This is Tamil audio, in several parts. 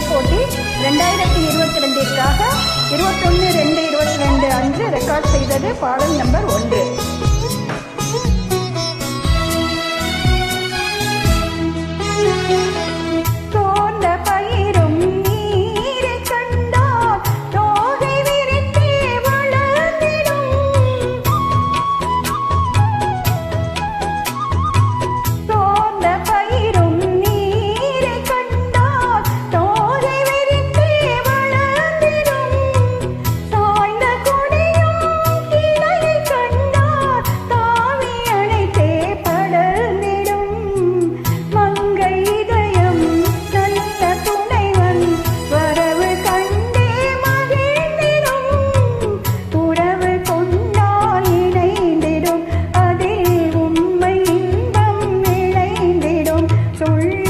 போட்டி ரெண்டாயிரத்தி இருபத்தி ரெண்டிற்காக இருபத்தொன்னு ரெண்டு இருபத்தி ரெண்டு அன்று ரெக்கார்ட் செய்தது பாடல் நம்பர் ஒன்று. Victory!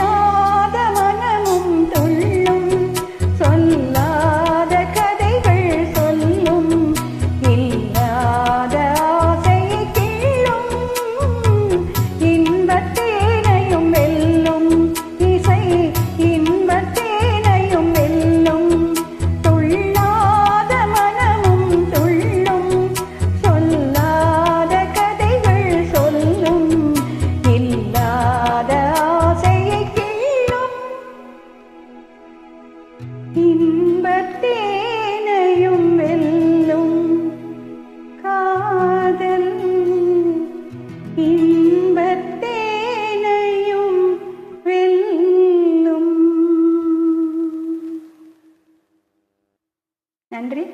இன்பத்தேனையும் வெல்லும் காதல். இன்பத்தேனையும் வெல்லும். நன்றி.